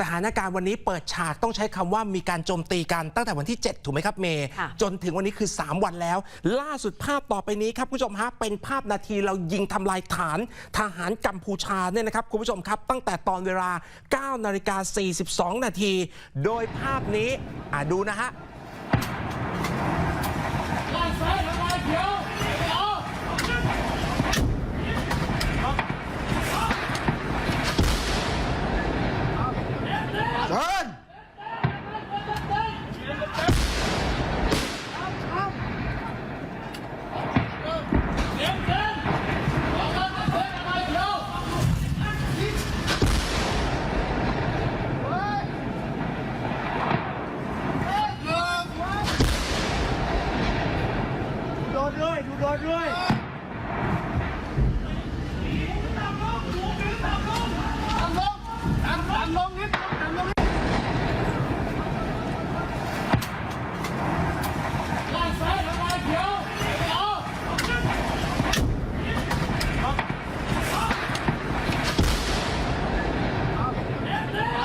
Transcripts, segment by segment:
สถานการณ์วันนี้เปิดฉากต้องใช้คำว่ามีการโจมตีกันตั้งแต่วันที่ 7 ถูกไหมครับเมย์ค่ะจนถึงวันนี้คือ 3 วันแล้ว ล่าสุดภาพต่อไปนี้ครับคุณผู้ชมฮะเป็นภาพนาทีเรายิงทำลายฐานทหารกัมพูชาเนี่ยนะครับคุณผู้ชมครับ ตั้งแต่ตอนเวลา9นาฬิกา42 นาที โดยภาพนี้อะดูนะฮะ เชิญ โด้วย ดูโดนด้วย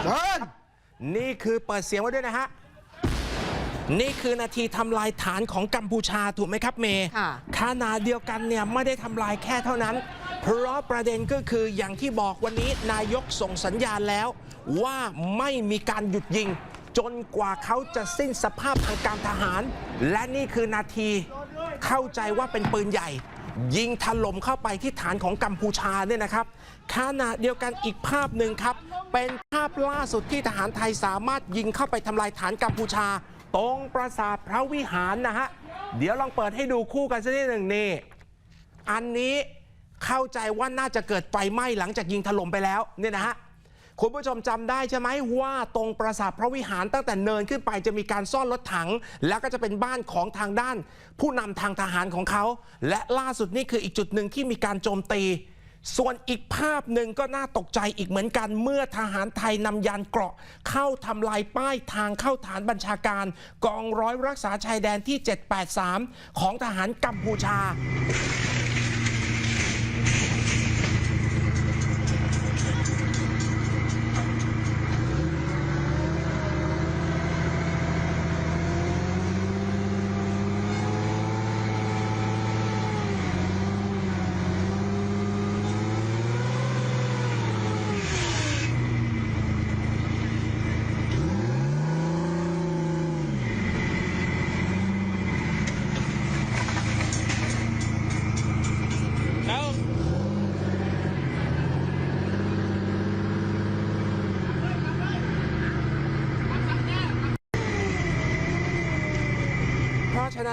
เชิญนี่คือเปิดเสียงไว้ด้วยนะฮะ นี่คือนาทีทำลายฐานของกัมพูชาถูกไหมครับเมย์ค่ะขณะเดียวกันเนี่ยไม่ได้ทำลายแค่เท่านั้น เพราะประเด็นก็คืออย่างที่บอกวันนี้นายกส่งสัญญาณแล้ว ว่าไม่มีการหยุดยิง จนกว่าเขาจะสิ้นสภาพทางการทหาร และนี่คือนาทีเข้าใจว่าเป็นปืนใหญ่ ยิงถล่มเข้าไปที่ฐานของกัมพูชาเนี่ยนะครับขณะเดียวกันอีกภาพหนึ่งครับ เป็นภาพล่าสุดที่ทหารไทยสามารถยิงเข้าไปทำลายฐานกัมพูชา ตรงปราสาทพระวิหารนะฮะ เดี๋ยวลองเปิดให้ดูคู่กันสักนิดหนึ่งนี่ อันนี้เข้าใจว่าน่าจะเกิดไฟไหม้หลังจากยิงถล่มไปแล้วเนี่ยนะฮะคุณผู้ชมจำได้ใช่ไหมว่าตรงปราสาทพระวิหารตั้งแต่เนินขึ้นไปจะมีการซ่อนรถถัง แล้วก็จะเป็นบ้านของทางด้าน ผู้นำทางทหารของเขา และล่าสุดนี่คืออีกจุดหนึ่งที่มีการโจมตี ส่วนอีกภาพหนึ่งก็น่าตกใจอีกเหมือนกันเมื่อทหารไทยนำยานเกราะ เข้าทำลายป้ายทางเข้าฐานบัญชาการ กองร้อยรักษาชายแดนที่ 783 ของทหารกัมพูชา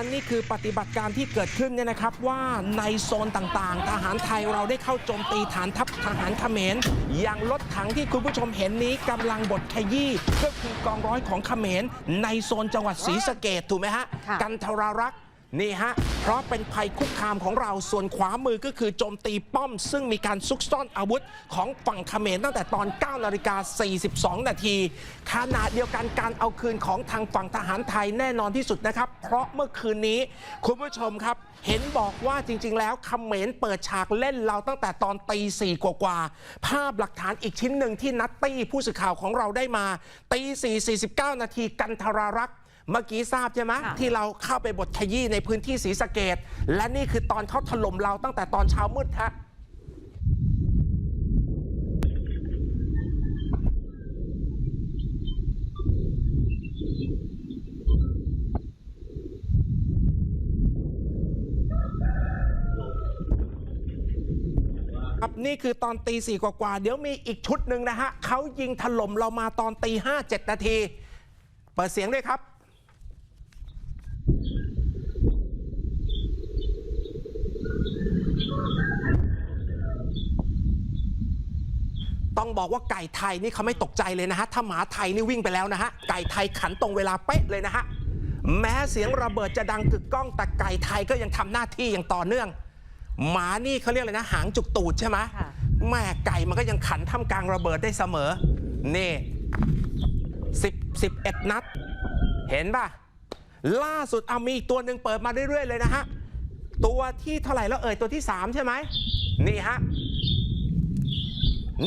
นั้นนี่คือปฏิบัติการที่เกิดขึ้นเนี่ยนะครับว่าในโซนต่างๆ ทหารไทยเราได้เข้าโจมตีฐานทัพทหารเขมรอย่างรถถังที่คุณผู้ชมเห็นนี้กำลังบดขยี้ก็คือกองร้อยของเขมรในโซนจังหวัดศรีสะเกดถูกไหมฮะค่ะกันทรารักษ์ นี่ฮะ เพราะเป็นภัยคุกคามของเราส่วนขวามือก็คือโจมตีป้อม ซึ่งมีการซุกซ่อนอาวุธของฝั่งเขมรตั้งแต่ตอน 9 นาฬิกา 42 นาทีขณะเดียวกันการเอาคืนของทางฝั่งทหารไทยแน่นอนที่สุดนะครับ เพราะเมื่อคืนนี้ คุณผู้ชมครับ เห็นบอกว่าจริง ๆ แล้วเขมรเปิดฉากเล่นเราตั้งแต่ตอนตีสี่กว่าๆภาพหลักฐานอีกชิ้นหนึ่งที่นัตตี้ผู้สื่อข่าวของเราได้มาตี4 49 นาทีกันทรารักษ์ เมื่อกี้ทราบใช่ไหมค่ะ ที่เราเข้าไปบทขยี้ในพื้นที่ศรีสะเกดและนี่คือตอนเขาถล่มเราตั้งแต่ตอนเช้ามืดฮะ ครับนี่คือตอนตีสี่กว่าๆเดี๋ยวมีอีกชุดหนึ่งนะฮะเขายิงถล่มเรามาตอนตีห้าเจ็ดนาที เปิดเสียงด้วยครับ ต้องบอกว่าไก่ไทยนี่เขาไม่ตกใจเลยนะฮะ ถ้าหมาไทยนี่วิ่งไปแล้วนะฮะ ไก่ไทยขันตรงเวลาเป๊ะเลยนะฮะ แม้เสียงระเบิดจะดังกึกก้อง แต่ไก่ไทยก็ยังทำหน้าที่อย่างต่อเนื่อง หมานี่เขาเรียกอะไรนะ หางจุกตูดใช่ไหมค่ะแม่ไก่มันก็ยังขันท่ามกลางระเบิดได้เสมอ นี่สิบสิบเอ็ดนัด เห็นป่ะ ล่าสุดเอามีอีกตัวหนึ่งเปิดมาเรื่อยๆเลยนะฮะ ตัวที่เท่าไหร่แล้วเอ่ยตัวที่ 3 ใช่ไหมนี่ฮะ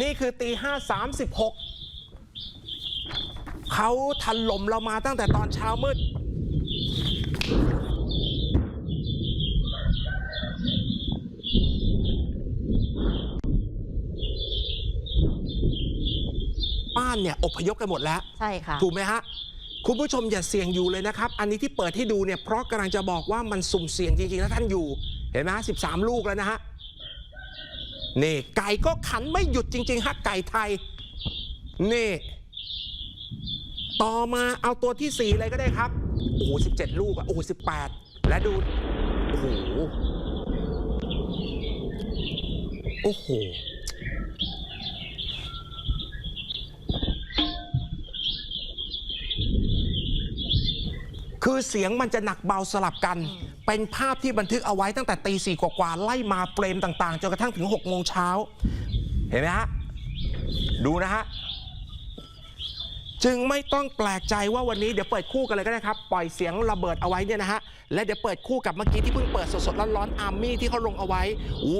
นี่คือตีห้าสามสิบหกเขาถล่มเรามาตั้งแต่ตอนเช้ามืด บ้านเนี่ยอพยพกันหมดแล้ว ใช่ค่ะ ถูกไหมฮะ คุณผู้ชมอย่าเสี่ยงอยู่เลยนะครับ อันนี้ที่เปิดให้ดูเนี่ย เพราะกำลังจะบอกว่ามันสุ่มเสี่ยงจริงๆนะท่านอยู่ เห็นไหมฮะสิบสามลูกแล้วนะฮะ นี่ไก่ก็ขันไม่หยุดจริงๆฮะไก่ไทย นี่ ต่อมาเอาตัวที่ 4 เลยก็ได้ครับ โอ้โหสิบเจ็ดลูกอะโอ้โหสิบแปดและดู โอ้โห โอ้โห คือเสียงมันจะหนักเบาสลับกัน เป็นภาพที่บันทึกเอาไว้ตั้งแต่ตีสี่กว่าๆไล่มาเปรมต่างๆจนกระทั่งถึง6โมงเช้าเห็นไหมฮะดูนะฮะจึงไม่ต้องแปลกใจว่าวันนี้เดี๋ยวเปิดคู่กันเลยก็ได้ครับ ปล่อยเสียงระเบิดเอาไว้เนี่ยนะฮะ และเดี๋ยวเปิดคู่กับเมื่อกี้ที่เพิ่งเปิดสดๆร้อนๆอาร์มี่ที่เขาลงเอาไว้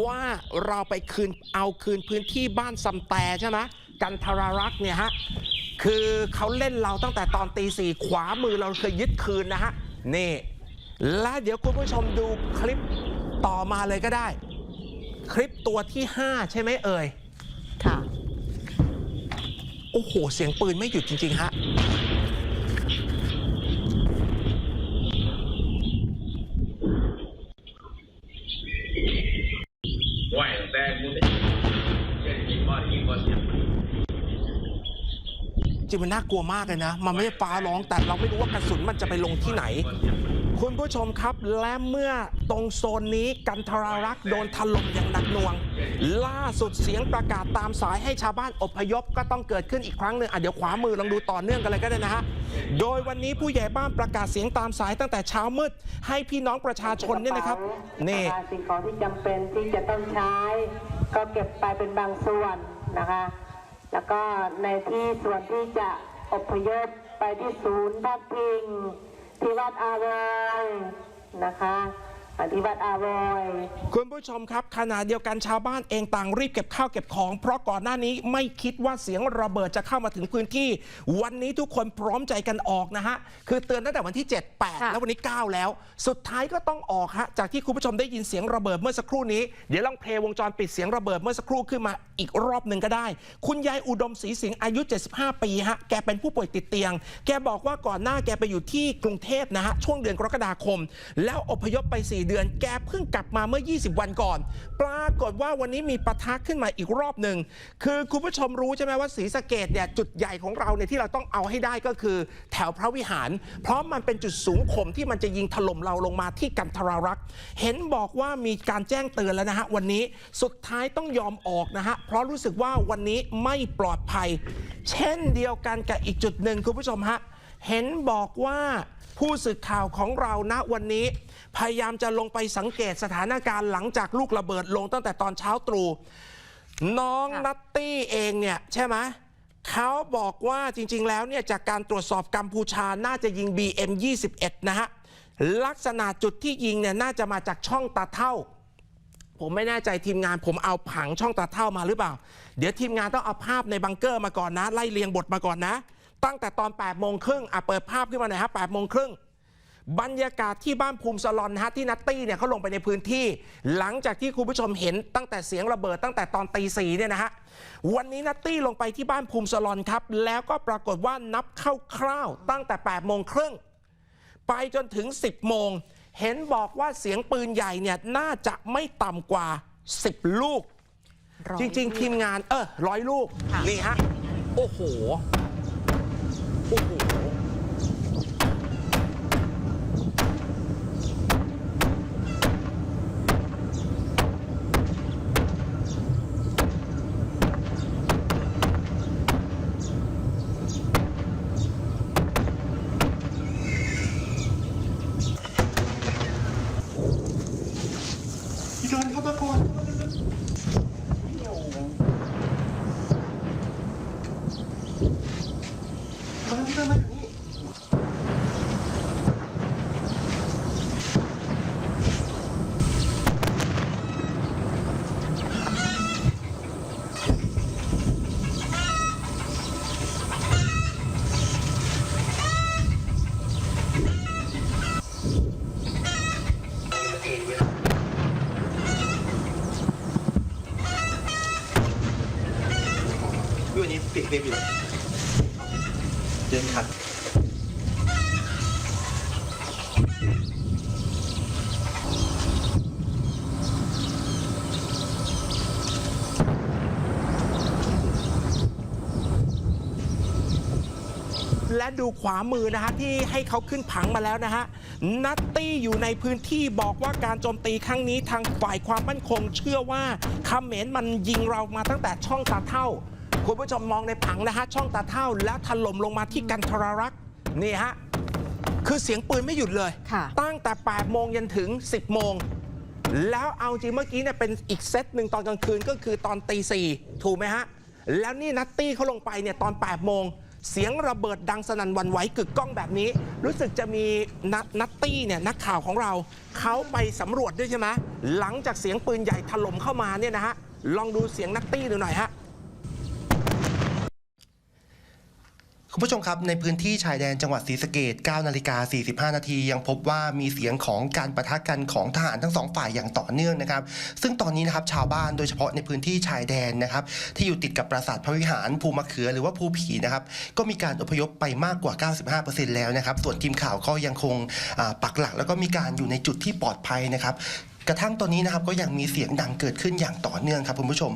ว่าเราไปคืนเอาคืนพื้นที่บ้านซัมแต่ใช่ไหม กันทรารักษ์เนี่ยฮะคือเขาเล่นเราตั้งแต่ตอนตีสี่ขวามือเราเคยยึดคืนนะฮะนี่ และเดี๋ยวคุณผู้ชมดูคลิปต่อมาเลยก็ได้ คลิปตัวที่ 5 ใช่ไหมเอ่ย ค่ะ โอ้โห เสียงปืนไม่หยุดจริง ๆ ฮะ ไหวตั้งแต่กูได้ยิงบอลยิงบอลยิง จ ริงมันน่ากลัวมากเลยนะ มันไม่ใช่ฟ้าร้องแต่เราไม่รู้ว่ากระสุนมันจะไปลงที่ไหน คุณผู้ชมครับและเมื่อตรงโซนนี้กันทรารักษ์โดนถล่มอย่างหนักหน่วง ล่าสุดเสียงประกาศตามสายให้ชาวบ้านอพยพก็ต้องเกิดขึ้นอีกครั้งหนึ่งอะเดี๋ยวขวามือลองดูต่อเนื่องกันเลยก็ได้นะฮะโดยวันนี้ผู้ใหญ่บ้านประกาศเสียงตามสายตั้งแต่เช้ามืด ให้พี่น้องประชาชนเนี่ยนะครับนี่สิ่งของที่จำเป็นที่จะต้องใช้ ก็เก็บไปเป็นบางส่วนนะคะ แล้วก็ในที่ส่วนที่จะอพยพไปที่ศูนย์พักพิงที่วัดอาวอยนะคะ อ่าที่วัดอาวอยคุณผู้ชมครับขณะเดียวกันชาวบ้านเองต่างรีบเก็บข้าวเก็บของ เพราะก่อนหน้านี้ไม่คิดว่าเสียงระเบิดจะเข้ามาถึงพื้นที่ วันนี้ทุกคนพร้อมใจกันออกนะฮะ คือเตือนตั้งแต่วันที่ 7 8ค่ะแล้ววันนี้ 9 แล้ว สุดท้ายก็ต้องออกฮะ จากที่คุณผู้ชมได้ยินเสียงระเบิดเมื่อสักครู่นี้ เดี๋ยวลองเพลย์วงจรปิดเสียงระเบิดเมื่อสักครู่ขึ้นมาอีกรอบหนึ่งก็ได้ คุณยายอุดมศรีสิงห์อายุ 75 ปีฮะแกเป็นผู้ป่วยติดเตียง แกบอกว่าก่อนหน้าแกไปอยู่ที่กรุงเทพนะฮะช่วงเดือนกรกฎาคม แล้วอพยพไป4เดือน แกเพิ่งกลับมาเมื่อ 20 วันก่อน ปรากฏว่าวันนี้มีปะทะขึ้นมาอีกรอบหนึ่ง คือคุณผู้ชมรู้ใช่ไหมว่าศรีสะเกดเนี่ยจุดใหญ่ของเราเนี่ยที่เราต้องเอาให้ได้ก็คือ แถวพระวิหาร เพราะมันเป็นจุดสูงข่มที่มันจะยิงถล่มเราลงมาที่กันทรารักษ์ เห็นบอกว่ามีการแจ้งเตือนแล้วนะฮะวันนี้สุดท้ายต้องยอมออกนะฮะเพราะรู้สึกว่าวันนี้ไม่ปลอดภัย เช่นเดียวกันกับอีกจุดหนึ่งคุณผู้ชมฮะเห็นบอกว่า ผู้สื่อข่าวของเราณวันนี้ พยายามจะลงไปสังเกตสถานการณ์หลังจากลูกระเบิดลงตั้งแต่ตอนเช้าตรู่น้องนัตตี้เองเนี่ยใช่ไหมเขาบอกว่าจริง ๆ แล้วเนี่ยจากการตรวจสอบกัมพูชาน่าจะยิง BM 21 นะฮะลักษณะจุดที่ยิงเนี่ยน่าจะมาจากช่องตาเท่า ผมไม่แน่ใจทีมงานผมเอาผังช่องตาเท่ามาหรือเปล่า เดี๋ยวทีมงานต้องเอาภาพในบังเกอร์มาก่อนนะ ไล่เรียงบทมาก่อนนะ ตั้งแต่ตอน8ปดโมงครึ่งอะเปิดภาพขึ้นมาหน่อยฮะแปดโมงครึ่งบรรยากาศที่บ้านภูมิสลอนนะฮะที่นัตตี้เนี่ยเขาลงไปในพื้นที่ หลังจากที่คุณผู้ชมเห็นตั้งแต่เสียงระเบิดตั้งแต่ตอนตีสี่เนี่ยนะฮะวันนี้นัตตี้ลงไปที่บ้านภูมิสลอนครับ แล้วก็ปรากฏว่านับคร่าวๆตั้งแต่8ปดโมงครึ่งไปจนถึง 10โมงเห็นบอกว่าเสียงปืนใหญ่เนี่ยน่าจะไม่ต่ำกว่า 10 ลูกอยจริง ๆ ทีมงานเออร้อยลูกค่ะนี่ฮะโอ้โห โอ้โห พี่เดินเข้ามาก่อนมาเดินมาถึงนี่ เปอยู่เดินขัดและดูขวามือนะฮะที่ให้เขาขึ้นผังมาแล้วนะฮะนัตตี้อยู่ในพื้นที่บอกว่าการโจมตีครั้งนี้ทางฝ่ายความมั่นคง เชื่อว่าคาเมรมันยิงเรามาตั้งแต่ช่องตาเท่า คุณผู้ชมมองในผังนะฮะช่องตาเท่าแล้วถล่มลงมาที่กันทรรักษ์นี่ฮะคือเสียงปืนไม่หยุดเลย ค่ะ ตั้งแต่ 8 โมงยันถึง 10 โมง แล้วเอาจริงเมื่อกี้เนี่ยเป็นอีกเซตหนึ่งตอนกลางคืนก็คือตอนตีสี่ถูกไหมฮะ แล้วนี่นัตตี้เขาลงไปเนี่ยตอน 8 โมง เสียงระเบิดดังสนั่นหวันไหวกึกก้องแบบนี้ รู้สึกจะมีนัทนัตตี้เนี่ยนักข่าวของเรา เขาไปสำรวจด้วยใช่ไหมหลังจากเสียงปืนใหญ่ถล่มเข้ามาเนี่ยนะฮะลองดูเสียงนัตตี้ดูหน่อยฮะ คุณผู้ชมครับในพื้นที่ชายแดนจังหวัดศรีสะเกด9นาฬิกา45 นาทียังพบว่ามีเสียงของการประทะกันของทหารทั้งสองฝ่ายอย่างต่อเนื่องนะครับ ซึ่งตอนนี้นะครับชาวบ้านโดยเฉพาะในพื้นที่ชายแดนนะครับ ที่อยู่ติดกับปราสาทพระวิหารภูมะเขือหรือว่าภูผีนะครับ ก็มีการอพยพไปมากกว่า 95%แล้วนะครับ ส่วนทีมข่าวก็ยังคงปักหลัก แล้วก็มีการอยู่ในจุดที่ปลอดภัยนะครับ กระทั่งตอนนี้นะครับก็ยังมีเสียงดังเกิดขึ้นอย่างต่อเนื่องครับคุณผู้ชม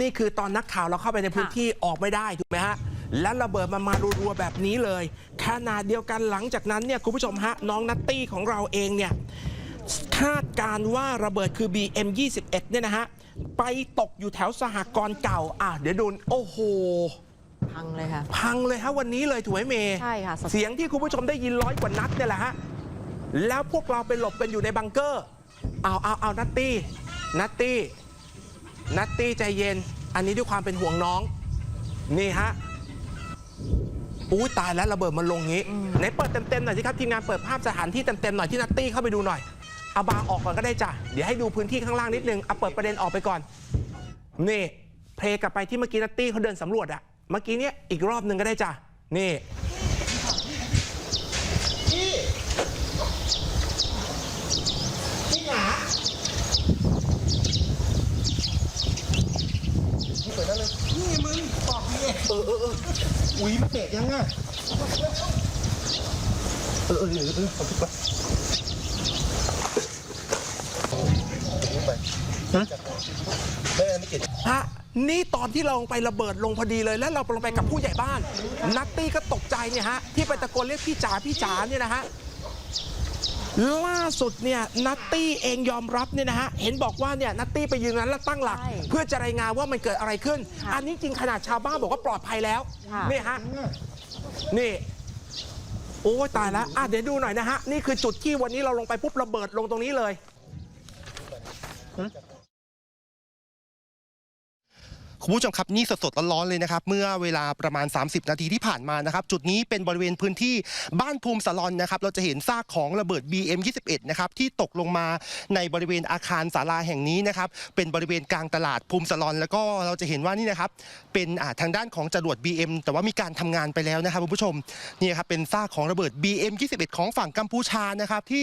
นี่คือตอนนักข่าวเราเข้าไปในพื้นที่ออกไม่ได้ถูกไหมฮะ แล้วระเบิดมันมารัวๆแบบนี้เลยขนาดเดียวกันหลังจากนั้นเนี่ยคุณผู้ชมฮะน้องนัตตี้ของเราเองเนี่ยคาดการณ์ว่าระเบิดคือ BM 21 เนี่ยนะฮะ ไปตกอยู่แถวสหกรณ์เก่า อะ เดี๋ยวดูโอ้โห พังเลยค่ะ พังเลยฮะ วันนี้เลยถูกไหมเมย์ใช่ค่ะสดเสียงที่คุณผู้ชมได้ยินร้อยกว่านัดเนี่ยแหละฮะ แล้วพวกเราไปหลบกันอยู่ในบังเกอร์ เอาเอาเอานัตตี้ นัตตี้ นัตตี้ใจเย็น อันนี้ด้วยความเป็นห่วงน้อง นี่ฮะ อุ้ยตายแล้วระเบิดมันลงงี้ไหนเปิดเต็มๆหน่อยสิครับทีมงานเปิดภาพสถานที่เต็มๆหน่อยที่นัตตี้เข้าไปดูหน่อยเอาบาร์ออกก่อนก็ได้จ้ะเดี๋ยวให้ดูพื้นที่ข้างล่างนิดนึงเอาเปิดประเด็นออกไปก่อนนี่เพลย์กลับไปที่เมื่อกี้นัตตี้เขาเดินสำรวจอะเมื่อกี้เนี้ยอีกรอบหนึ่งก็ได้จ้ะนี่ อุ้ยเตะยังอะเออเออเออเออขอบคุณปฮะไม่ไม่เก็บฮะนี่ตอนที่เราไประเบิดลงพอดีเลย แล้วเราลงไปกับผู้ใหญ่บ้าน นัตตี้ก็ตกใจเนี่ยฮะที่ไปตะโกนเรียกพี่จ๋าพี่จ๋าเนี่ยนะฮะ ล่าสุดเนี่ยนัตตี้เองยอมรับเนี่ยนะฮะเห็นบอกว่าเนี่ยนัตตี้ไปยืนนั้นแล้วตั้งหลัก ใช่เพื่อจะรายงานว่ามันเกิดอะไรขึ้น ค่ะอันนี้จริงขนาดชาวบ้านบอกว่าปลอดภัยแล้วค่ะ นี่ฮะนี่ โอ้ยตายแล้วอะเดี๋ยวดูหน่อยนะฮะ นี่คือจุดที่วันนี้เราลงไปปุ๊บระเบิดลงตรงนี้เลย คุณผู้ชมครับนี่สดๆร้อนๆเลยนะครับ เมื่อเวลาประมาณ 30 นาทีที่ผ่านมานะครับ จุดนี้เป็นบริเวณพื้นที่บ้านภูมิสลอนนะครับ เราจะเห็นซากของระเบิด BM 21 นะครับที่ตกลงมาในบริเวณอาคารศาลาแห่งนี้นะครับ เป็นบริเวณกลางตลาดภูมิสลอน แล้วก็เราจะเห็นว่านี่นะครับ เป็นทางด้านของจรวด BM แต่ว่ามีการทำงานไปแล้วนะครับคุณผู้ชมนี่ครับเป็นซากของระเบิด BM 21 ของฝั่งกัมพูชานะครับที่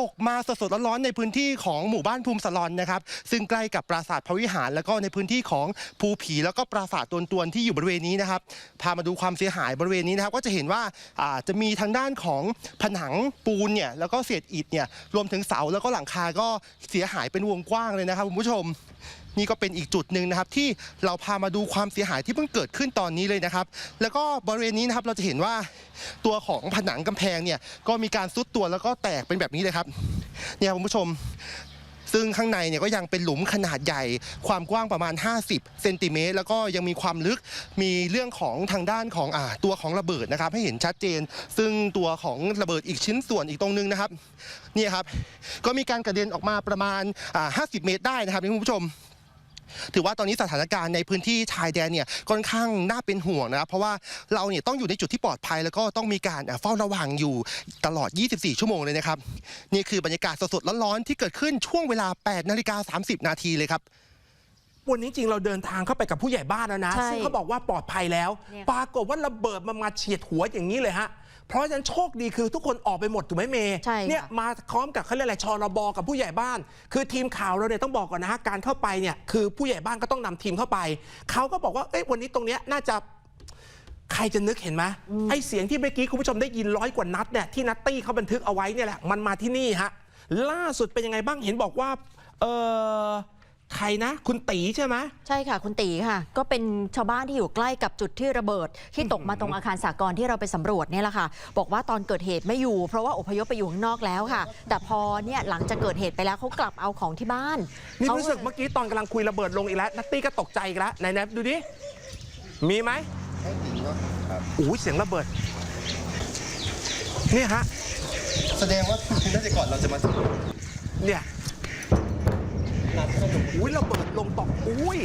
ตกมาสดๆร้อนๆในพื้นที่ของหมู่บ้านภูมิสลอนนะครับซึ่งใกล้กับปราสาทพระวิหารแล้วก็ในพื้นที่ของภูผีแล้วก็ปราสาทตวนตวนที่อยู่บริเวณนี้นะครับ พามาดูความเสียหายบริเวณนี้นะครับก็จะเห็นว่าจะมีทางด้านของผนังปูนเนี่ยแล้วก็เศษอิฐเนี่ยรวมถึงเสาแล้วก็หลังคาก็เสียหายเป็นวงกว้างเลยนะครับคุณผู้ชมนี่ก็เป็นอีกจุดหนึ่งนะครับที่เราพามาดูความเสียหายที่เพิ่งเกิดขึ้นตอนนี้เลยนะครับ แล้วก็บริเวณนี้นะครับเราจะเห็นว่าตัวของผนังกำแพงเนี่ยก็มีการซุดตัวแล้วก็แตกเป็นแบบนี้เลยครับเนี่ยคุณผู้ชม ซึ่งข้างในเนี่ยก็ยังเป็นหลุมขนาดใหญ่ ความกว้างประมาณ 50 เซนติเมตร แล้วก็ยังมีความลึก มีเรื่องของทางด้านของอ่าตัวของระเบิดนะครับ ให้เห็นชัดเจน ซึ่งตัวของระเบิดอีกชิ้นส่วนอีกตรงนึงนะครับ นี่ครับ ก็มีการกระเด็นออกมาประมาณอ่า50 เมตรได้นะครับคุณผู้ชม ถือว่าตอนนี้สถานการณ์ในพื้นที่ชายแดนเนี่ยค่อนข้างน่าเป็นห่วงนะครับเพราะว่าเราเนี่ยต้องอยู่ในจุดที่ปลอดภัย แล้วก็ต้องมีการเฝ้าระวังอยู่ตลอด 24 ชั่วโมงเลยนะครับนี่คือบรรยากาศสดๆร้อนๆที่เกิดขึ้นช่วงเวลา 8 นาฬิกา 30 นาทีเลยครับวันนี้จริงเราเดินทางเข้าไปกับผู้ใหญ่บ้านแล้วนะใช่ซึ่งเขาบอกว่าปลอดภัยแล้วเนี่ยปรากฏว่าระเบิดมันมาเฉียดหัวอย่างนี้เลยฮะ เพราะฉะนั้นโชคดีคือทุกคนออกไปหมดถูกไหมเมย์ใช่ค่ะ เนี่ยมาพร้อมกับเขาเรียกอะไรชรบกับผู้ใหญ่บ้าน คือทีมข่าวเราเนี่ยต้องบอกก่อนนะฮะการเข้าไปเนี่ยคือผู้ใหญ่บ้านก็ต้องนำทีมเข้าไปเขาก็บอกว่าเอ้ยวันนี้ตรงเนี้ยน่าจะ ใครจะนึกเห็นไหมไอเสียงที่เมื่อกี้คุณผู้ชมได้ยินร้อยกว่านัดเนี่ยที่นัตตี้เขาบันทึกเอาไว้เนี่ยแหละมันมาที่นี่ฮะล่าสุดเป็นยังไงบ้างเห็นบอกว่าเออ ใครนะ คุณตีใช่ไหม ใช่ค่ะ คุณตีค่ะ ก็เป็นชาวบ้านที่อยู่ใกล้กับจุดที่ระเบิด ที่ตกมาตรงอาคารสากลที่เราไปสำรวจเนี่ยแหละค่ะ บอกว่าตอนเกิดเหตุไม่อยู่ เพราะว่าอพยพไปอยู่ข้างนอกแล้วค่ะ แต่พอเนี่ยหลังจากเกิดเหตุไปแล้วเขากลับเอาของที่บ้านนี่เขารู้สึกเมื่อกี้ตอนกำลังคุยระเบิดลงอีกแล้วนัตตี้ก็ตกใจอีกแล้วไหนๆดูดิมีไหมอู้ยเสียงระเบิดเนี่ยฮะแสดงว่าน่าจะก่อนเราจะมาถึงเนี่ย อุ้ยระเบิดลงตอกอุ้ย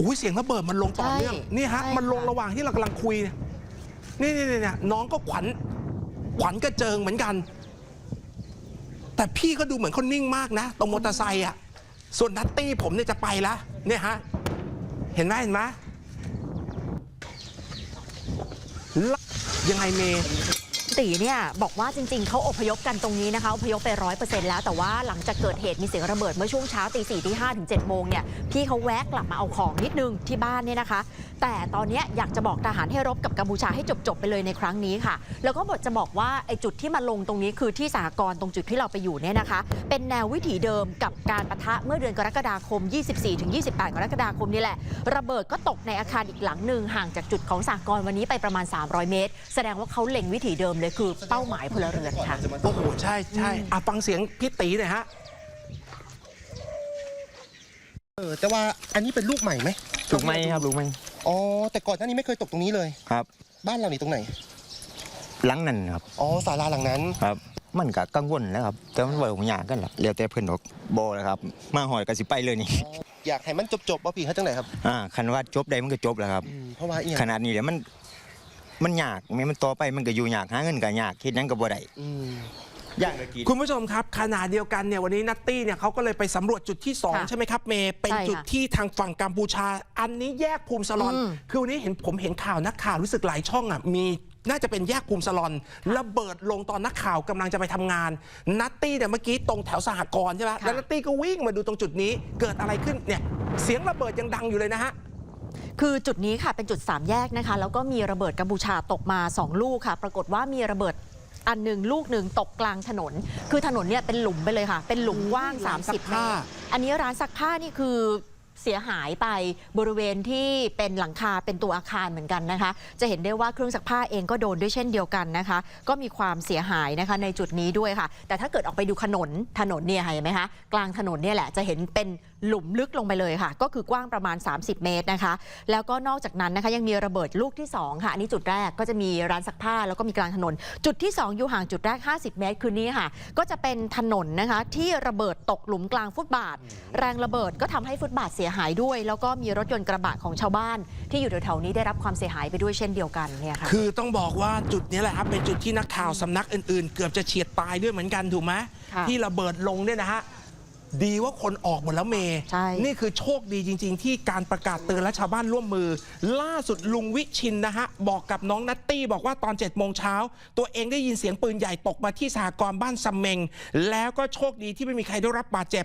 อุ้ยเสียงระเบิดมันลงต่อเนื่องใช่นี่ฮะใช่มันลงค่ะระหว่างที่เรากำลังคุยเนี่ยนี่นี่นี่เนี่ยน้องก็ขวัญขวัญกระเจิงเหมือนกัน แต่พี่ก็ดูเหมือนเขานิ่งมากนะตรงมอเตอร์ไซค์อะส่วนนัตตี้ผมเนี่ยจะไปแล้วเนี่ยฮะ เห็นไหมเห็นไหมละ ยังไงเมย์ ตีเนี่ยบอกว่าจริง ๆเขาอพยพกันตรงนี้นะคะอพยพไปร้อยเปอร์เซ็นต์แล้วแต่ว่าหลังจากเกิดเหตุมีเสียงระเบิดเมื่อช่วงเช้าตีสี่ตีห้าถึงเจ็ดโมงเนี่ยพี่เขาแวะกลับมาเอาของนิดนึงที่บ้านเนี่ยนะคะ แต่ตอนนี้อยากจะบอกทหารให้รบกับกัมพูชาให้จบๆไปเลยในครั้งนี้ค่ะ แล้วก็บทจะบอกว่าไอ้จุดที่มาลงตรงนี้คือที่สหกรณ์ตรงจุดที่เราไปอยู่เนี่ยนะคะ เป็นแนววิถีเดิมกับการประทะเมื่อเดือนกรกฎาคม 24-28 กรกฎาคมนี่แหละ ระเบิดก็ตกในอาคารอีกหลังหนึ่งห่างจากจุดของสหกรณ์วันนี้ไปประมาณ 300 เมตร แสดงว่าเขาเล็งวิถีเดิมเลยคือเป้าหมายพลเรือนค่ะ โอ้โหใช่ใช่อะฟังเสียงพี่ตีหน่อยฮะ เออแต่ว่าอันนี้เป็นลูกใหม่ไหมลูกไม้ครับลูกไม้อ๋อแต่ก่อนหน้านี้ไม่เคยตกตรงนี้เลย ครับ บ้านเรานี่ตรงไหนหลังนั้นครับ อ๋อศาลาหลังนั้น ครับ มันก็กังวลแล้วครับ แต่มันบ่ของยากกันล่ะเรียกแต่เพิ่นดอกบ่แล้วครับ มาหอยก็สิไปเลยนี่ อยากให้มันจบๆว่าพี่เขาจังไหนครับ อ่าคันว่าจบได้มันก็จบแล้วครับอืมเพราะว่าอีหยังขนาดนี้เดี๋ยวมัน มันยากแม้มันต่อไปมันก็อยู่ยากหาเงินก็ยากเฮ็ดหยังก็บ่ได้อืมยากก็กิน คุณผู้ชมครับขณะเดียวกันเนี่ยวันนี้นัตตี้เนี่ยเขาก็เลยไปสำรวจจุดที่ 2 ค่ะใช่ไหมครับเมย์เป็นใช่ค่ะจุดที่ทางฝั่งกัมพูชา อันนี้แยกภูมิสลอน อืม คือวันนี้เห็นผมเห็นข่าวนักข่าวรู้สึกหลายช่องอะมีน่าจะเป็นแยกภูมิสลอนระเบิดลงตอนนักข่าวกำลังจะไปทำงาน นัตตี้เนี่ยเมื่อกี้ตรงแถวสหกรณ์ใช่ไหมแล้วนัตตี้ก็วิ่งมาดูตรงจุดนี้เกิดอะไรขึ้นเนี่ยเสียงระเบิดยังดังอยู่เลยนะฮะ คือจุดนี้ค่ะเป็นจุด3แยกนะคะ แล้วก็มีระเบิดกัมพูชาตกมา 2 ลูกค่ะ ปรากฏว่ามีระเบิดอันหนึ่งลูกหนึ่งตกกลางถนน คือถนนเนี่ยเป็นหลุมไปเลยค่ะ เป็นหลุมกว้างร้านซัก30เมผ้าตรอันนี้ร้านซักผ้านี่คือเสียหายไปบริเวณที่เป็นหลังคาเป็นตัวอาคารเหมือนกันนะคะ จะเห็นได้ว่าเครื่องซักผ้าเองก็โดนด้วยเช่นเดียวกันนะคะ ก็มีความเสียหายนะคะในจุดนี้ด้วยค่ะ แต่ถ้าเกิดออกไปดูถนนถนนเนี่ยเห็นไหมคะกลางถนนเนี่ยแหละจะเห็นเป็น หลุมลึกลงไปเลยค่ะ ก็คือกว้างประมาณ 30 เมตรนะคะ แล้วก็นอกจากนั้นนะคะยังมีระเบิดลูกที่ 2 ค่ะ อันนี้จุดแรกก็จะมีร้านซักผ้าแล้วก็มีกลางถนน จุดที่ 2 อยู่ห่างจุดแรก 50 เมตร คืนนี้ค่ะ ก็จะเป็นถนนนะคะที่ระเบิดตกหลุมกลางฟุตบาท แรงระเบิดก็ทำให้ฟุตบาทเสียหายด้วย แล้วก็มีรถยนต์กระบะของชาวบ้าน ที่อยู่แถวๆนี้ได้รับความเสียหายไปด้วยเช่นเดียวกันเนี่ยค่ะคือต้องบอกว่าจุดนี้แหละครับเป็นจุดที่นักข่าวสำนักอื่นๆ เกือบจะเฉียดตายด้วยเหมือนกันถูกไหมค่ะที่ระเบิดลงเนี่ยนะฮะ ดีว่าคนออกหมดแล้วเมย์ใช่ นี่คือโชคดีจริง ๆ ที่การประกาศเตือนและชาวบ้านร่วมมือ ล่าสุดลุงวิชินนะฮะ บอกกับน้องนัตตี้บอกว่าตอน7จ็ดโมงเช้า ตัวเองได้ยินเสียงปืนใหญ่ตกมาที่สหกรณ์บ้านซัมเมง แล้วก็โชคดีที่ไม่มีใครได้รับบาดเจ็บ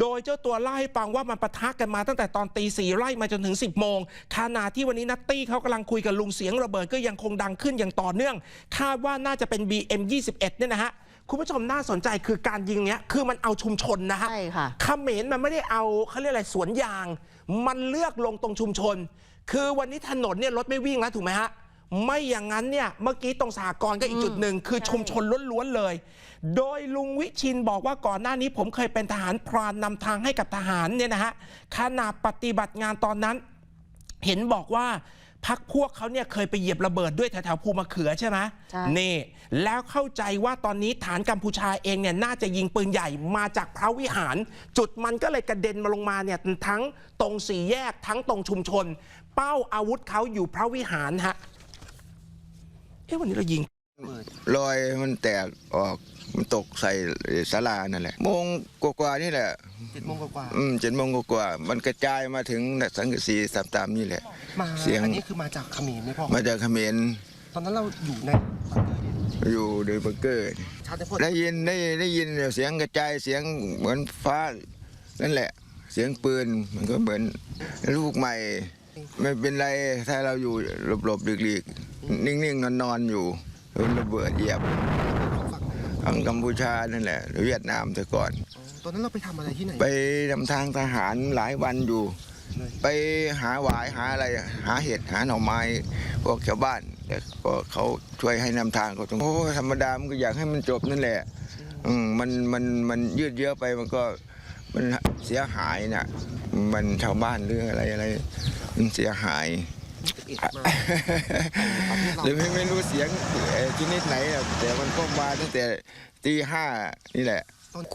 โดยเจ้าตัวเล่าให้ฟังว่ามันปะทะกันมาตั้งแต่ตอนตีสี่ไล่มาจนถึง 10บโมงขณะที่วันนี้นัตตี้เขากำลังคุยกับลุงเสียงระเบิดก็ยังคงดังขึ้นอย่างต่อเนื่อง คาดว่าน่าจะเป็น BM 21 เนี่ยนะฮะ คุณผู้ชมน่าสนใจคือการยิงเนี้ยคือมันเอาชุมชนนะฮะใช่ค่ะเขมรมันไม่ได้เอาเขาเรียกอะไรสวนยาง มันเลือกลงตรงชุมชน คือวันนี้ถนนเนี่ยรถไม่วิ่งแล้วถูกไหมฮะไม่อย่างนั้นเนี่ยเมื่อกี้ตรงสหกรณ์ก็อีกจุดหนึ่งคือชุมชนล้วนๆเลย โดยลุงวิชินบอกว่าก่อนหน้านี้ผมเคยเป็นทหารพรานนำทางให้กับทหารเนี่ยนะฮะขณะปฏิบัติงานตอนนั้น เห็นบอกว่า พักพวกเขาเนี่ยเคยไปเหยียบระเบิดด้วยแถวๆภูมะเขือใช่ไหมใช่ นี่ แล้วเข้าใจว่าตอนนี้ฐานกัมพูชาเองเนี่ยน่าจะยิงปืนใหญ่มาจากพระวิหาร จุดมันก็เลยกระเด็นมาลงมาเนี่ยทั้งตรงสี่แยกทั้งตรงชุมชน เป้าอาวุธเขาอยู่พระวิหารฮะเอ๊ะวันนี้เรายิง รอยมันแตกออกมันตกใส่ศาลานั่นแหละโมงกว่าๆนี่แหละเจ็ดโมงกว่าอืมเจ็ดโมงกว่าๆมันกระจายมาถึงสังกะสีตามๆนี่แหละๆมาเสียงอันนี้คือมาจากเขมรไหมพ่อมาจากเขมรตอนนั้นเราอยู่ในบังเกอร์เนี่ยอยู่ในบังเกอร์ชาติพจน์ได้ยินได้ได้ยินเสียงกระจายเสียงเหมือนฟ้านั่นแหละ เสียงปืนมันก็เหมือนลูกใหม่ไม่เป็นไรถ้าเราอยู่หลบๆหลีกๆ นิ่งๆนอนๆอยู่ โดนระเบิดเหยียบทางกัมพูชานั่นแหละหรือเวียดนามแต่ก่อน ตอนนั้นเราไปทำอะไรที่ไหน ไปนำทางทหารหลายวันอยู่ ไปหาหวายหาอะไรหาเห็ดหาหน่อไม้พวกชาวบ้านแต่ก็เขาช่วยให้นำทางเขาตรงโอ้ธรรมดามันก็อยากให้มันจบนั่นแหละ อืมมันมันมันยืดเยื้อไปมันก็มันเสียหายน่ะมันชาวบ้านหรืออะไรอะไร มันเสียหาย หรือไม่ไม่รู้เสียงเอ่อชนิดไหนอะแต่มันก็มาตั้งแต่ตีห้านี่แหละ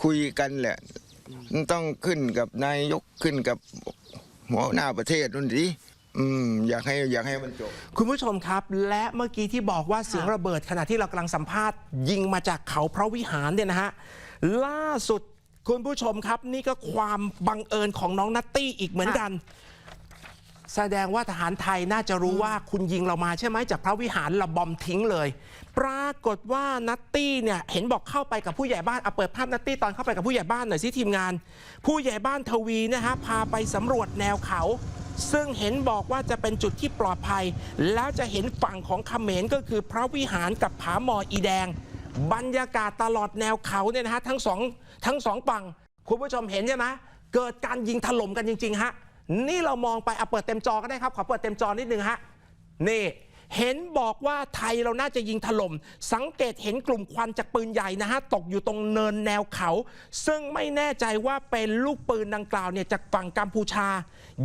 คุยกันแหละมันต้องขึ้นกับนายกขึ้นกับหัวหน้าประเทศนู่นดิอืมอยากให้อยากให้มันจบ คุณผู้ชมครับ และเมื่อกี้ที่บอกว่าเสียงระเบิดขณะที่เรากำลังสัมภาษณ์ ยิงมาจากเขาพระวิหารเนี่ยนะฮะล่าสุดคุณผู้ชมครับ นี่ก็ความบังเอิญของน้องนัตตี้อีกเหมือนกัน แสดงว่าทหารไทยน่าจะรู้ว่าคุณยิงเรามาใช่ไหมจากพระวิหารเราบอมทิ้งเลย ปรากฏว่านัตตี้เนี่ยเห็นบอกเข้าไปกับผู้ใหญ่บ้านเอาเปิดภาพนัตตี้ตอนเข้าไปกับผู้ใหญ่บ้านหน่อยสิทีมงาน ผู้ใหญ่บ้านทวีนะฮะพาไปสำรวจแนวเขา ซึ่งเห็นบอกว่าจะเป็นจุดที่ปลอดภัย แล้วจะเห็นฝั่งของเขมรก็คือพระวิหารกับผาหมออีแดง บรรยากาศตลอดแนวเขาเนี่ยนะฮะทั้งสองทั้งสองฝั่งคุณผู้ชมเห็นใช่ไหมเกิดการยิงถล่มกันจริงๆฮะ นี่เรามองไปเอาเปิดเต็มจอก็ได้ครับ ขอเปิดเต็มจอนิดนึงฮะนี่เห็นบอกว่าไทยเราน่าจะยิงถล่ม สังเกตเห็นกลุ่มควันจากปืนใหญ่นะฮะ ตกอยู่ตรงเนินแนวเขา ซึ่งไม่แน่ใจว่าเป็นลูกปืนดังกล่าวเนี่ยจากฝั่งกัมพูชา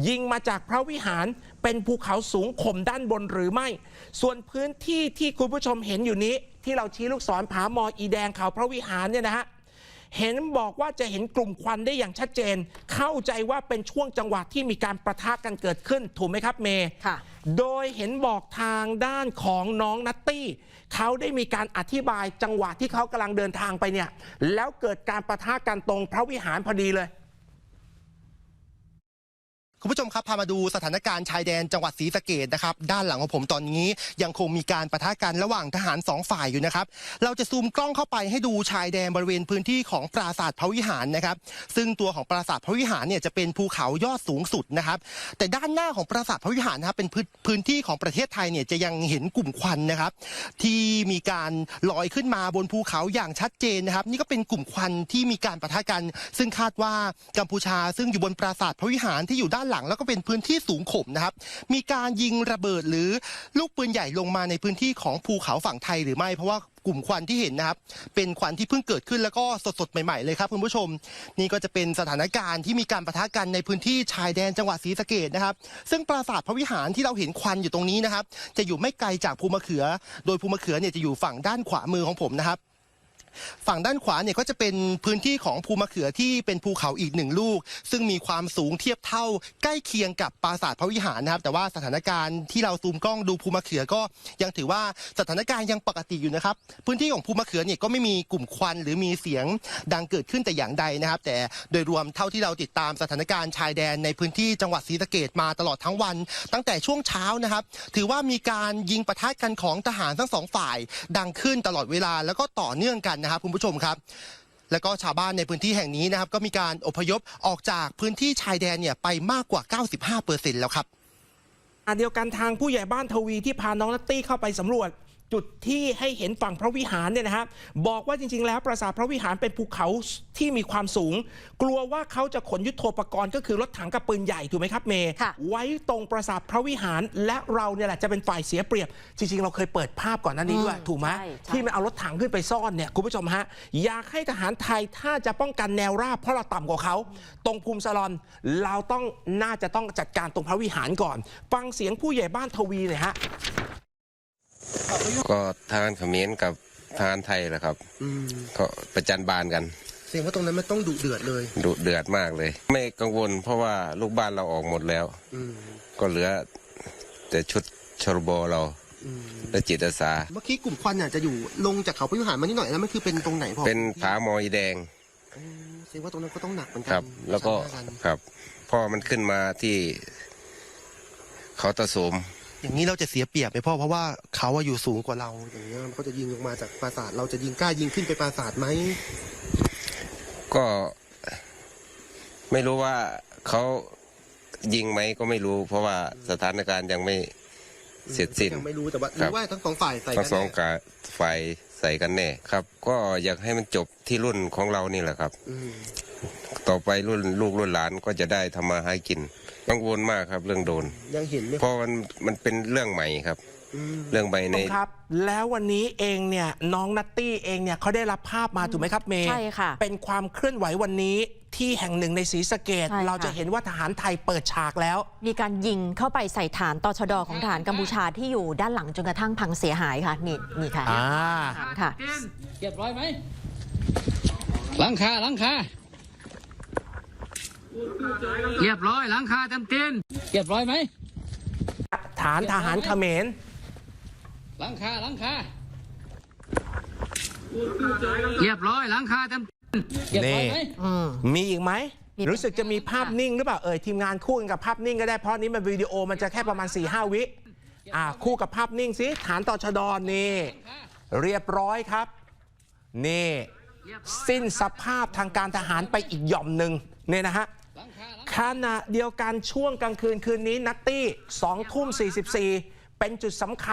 ยิงมาจากพระวิหารเป็นภูเขาสูงข่มด้านบนหรือไม่ ส่วนพื้นที่ที่คุณผู้ชมเห็นอยู่นี้ ที่เราชี้ลูกศรผาหมออีแดงเขาพระวิหารเนี่ยนะฮะ เห็นบอกว่าจะเห็นกลุ่มควันได้อย่างชัดเจน เข้าใจว่าเป็นช่วงจังหวะที่มีการประทะกันเกิดขึ้นถูกไหมครับเมย์ค่ะ โดยเห็นบอกทางด้านของน้องนัตตี้เขาได้มีการอธิบายจังหวะที่เขากำลังเดินทางไปเนี่ย แล้วเกิดการประทะกันตรงพระวิหารพอดีเลย คุณผู้ชมครับพามาดูสถานการณ์ชายแดนจังหวัดศรีสะเกดนะครับด้านหลังของผมตอนนี้ยังคงมีการประทะกันระหว่างทหารสองฝ่ายอยู่นะครับเราจะซูมกล้องเข้าไปให้ดูชายแดนบริเวณพื้นที่ของปราสาทพระวิหารนะครับ ซึ่งตัวของปราสาทพระวิหารเนี่ยจะเป็นภูเขายอดสูงสุดนะครับ แต่ด้านหน้าของปราสาทพระวิหารนะครับเป็นพื้นพื้นที่ของประเทศไทยเนี่ยจะยังเห็นกลุ่มควันนะครับ ที่มีการลอยขึ้นมาบนภูเขาอย่างชัดเจนนะครับ นี่ก็เป็นกลุ่มควันที่มีการประทะกัน ซึ่งคาดว่ากัมพูชา ซึ่งอยู่บนปราสาทพระวิหารที่อยู่ด้านหลังแล้วก็เป็นพื้นที่สูงข่มนะครับ มีการยิงระเบิดหรือลูกปืนใหญ่ลงมาในพื้นที่ของภูเขาฝั่งไทยหรือไม่ เพราะว่ากลุ่มควันที่เห็นนะครับ เป็นควันที่เพิ่งเกิดขึ้นแล้วก็สดๆใหม่ๆเลยครับคุณผู้ชม นี่ก็จะเป็นสถานการณ์ที่มีการประทะกันในพื้นที่ชายแดนจังหวัดศรีสะเกดนะครับ ซึ่งปราสาทพระวิหารที่เราเห็นควันอยู่ตรงนี้นะครับ จะอยู่ไม่ไกลจากภูมะเขือ โดยภูมะเขือเนี่ยจะอยู่ฝั่งด้านขวามือของผมนะครับ ฝั่งด้านขวาเนี่ยก็จะเป็นพื้นที่ของภูมะเขือที่เป็นภูเขาอีกหนึ่งลูก ซึ่งมีความสูงเทียบเท่าใกล้เคียงกับปราสาทพระวิหารนะครับ แต่ว่าสถานการณ์ที่เราซูมกล้องดูภูมะเขือก็ยังถือว่าสถานการณ์ยังปกติอยู่นะครับ พื้นที่ของภูมะเขือเนี่ยก็ไม่มีกลุ่มควันหรือมีเสียงดังเกิดขึ้นแต่อย่างใดนะครับ แต่โดยรวมเท่าที่เราติดตามสถานการณ์ชายแดนในพื้นที่จังหวัดศรีสะเกดมาตลอดทั้งวัน ตั้งแต่ช่วงเช้านะครับ ถือว่ามีการยิงปะทะกันของทหารทั้งสองฝ่าย ดังขึ้นตลอดเวลาแล้วก็ต่อเนื่องกันนะครับคุณผู้ชมครับ แล้วก็ชาวบ้านในพื้นที่แห่งนี้นะครับ ก็มีการอพยพออกจากพื้นที่ชายแดนเนี่ยไปมากกว่า 95%แล้วครับ อันเดียวกันทางผู้ใหญ่บ้านทวีที่พาน้องนัตตี้เข้าไปสำรวจ จุดที่ให้เห็นฝั่งพระวิหารเนี่ยนะครับบอกว่าจริง ๆ แล้วปราสาทพระวิหารเป็นภูเขาที่มีความสูง กลัวว่าเขาจะขนยุทโธปกรณ์ก็คือรถถังกับปืนใหญ่ถูกไหมครับเมย์ค่ะไว้ตรงปราสาทพระวิหารและเราเนี่ยแหละจะเป็นฝ่ายเสียเปรียบ จริง ๆ เราเคยเปิดภาพก่อนหน้านี้ด้วยอืมถูกไหมใช่ใช่ที่มันเอารถถังขึ้นไปซ่อนเนี่ยคุณผู้ชมฮะอยากให้ทหารไทยถ้าจะป้องกันแนวราบเพราะเราต่ำกว่าเขาตรงภูมิสลอนเราต้องน่าจะต้องจัดการตรงพระวิหารก่อน ฟังเสียงผู้ใหญ่บ้านทวีเลยฮะ ก็ทหารเขมรกับทหารไทยแหละครับก็ประจันบานกันเสียงว่าตรงนั้นมันต้องดุเดือดเลยดุเดือดมากเลย ไม่กังวลเพราะว่าลูกบ้านเราออกหมดแล้วก็เหลือแต่ชุดชรบเราและจิตอาสาเมื่อกี้กลุ่มควันเนี่ยจะอยู่ลงจากเขาพยุหารมานิดหน่อยแล้วมันคือเป็นตรงไหนพอเป็นผาหมอยแดงแสดงว่าตรงนั้นก็ต้องหนักเหมือนกัครับ แล้วก็ประสานงานครับพ่อมันขึ้นมาที่เขาตะโสม อย่างนี้เราจะเสียเปรียบไหมพ่อเพราะว่าเขาอะอยู่สูงกว่าเราอย่างเงี้ยเขาจะยิงลงมาจากปราสาทเราจะยิงกล้ายิงขึ้นไปปราสาทไหมก็ ไม่รู้ว่าเขายิงไหมก็ไม่รู้ เพราะว่าสถานการณ์ยังไม่เสร็จสิ้นยังไม่รู้แต่ว่าครับรู้ว่าทั้งสองฝ่ายใส่ทั้กังนสองแน่กาฝ่ายใส่กันแน่ครับ ก็อยากให้มันจบที่รุ่นของเรานี่แหละครับอืม ต่อไปรุ่นลูกรุ่นหลานก็จะได้ทำมาหากินกังวลมากครับเรื่องโดน ยังเห็นไหมเพราะมันมันเป็นเรื่องใหม่ครับอืมเรื่องใหม่ใน ครับ แล้ววันนี้เองเนี่ยน้องนัตตี้เองเนี่ยเขาได้รับภาพมาถูกไหมครับเมย์ใช่ค่ะเป็นความเคลื่อนไหววันนี้ที่แห่งหนึ่งในศรีสะเกดใช่ค่ะ เราจะเห็นว่าทหารไทยเปิดฉากแล้ว มีการยิงเข้าไปใส่ฐานตชดของฐานกัมพูชาที่อยู่ด้านหลังจนกระทั่งพังเสียหายค่ะ นี่นี่ค่ะอ่า ฐานค่ะ เรียบร้อยไหมหลังคาหลังคา เรียบร้อยหลังคาเต็มเต็มเรียบร้อยไหมฐานทหารเขมรหลังคาหลังคาเรียบร้อยหลังคาเต็มเรียบร้อยไหมอืมมีอีกไหมมีรู้สึกจะมีภาพนิ่งหรือเปล่าเอ่ยทีมงานคู่กันกับภาพนิ่งก็ได้เพราะนี้มันวิดีโอมันจะแค่ประมาณ4ีหวิอ่าคู่กับภาพนิ่งสิฐานต่อชดอนนี่ เรียบร้อยครับ นี่ สิ้นสภาพทางการทหารไปอีกหย่อมหนึ่งเนี่ยนะฮะ ขณะเดียวกันช่วงกลางคืนคืนนี้นัตตี้2ทุ่ม44 เป็นจุดสำคัญ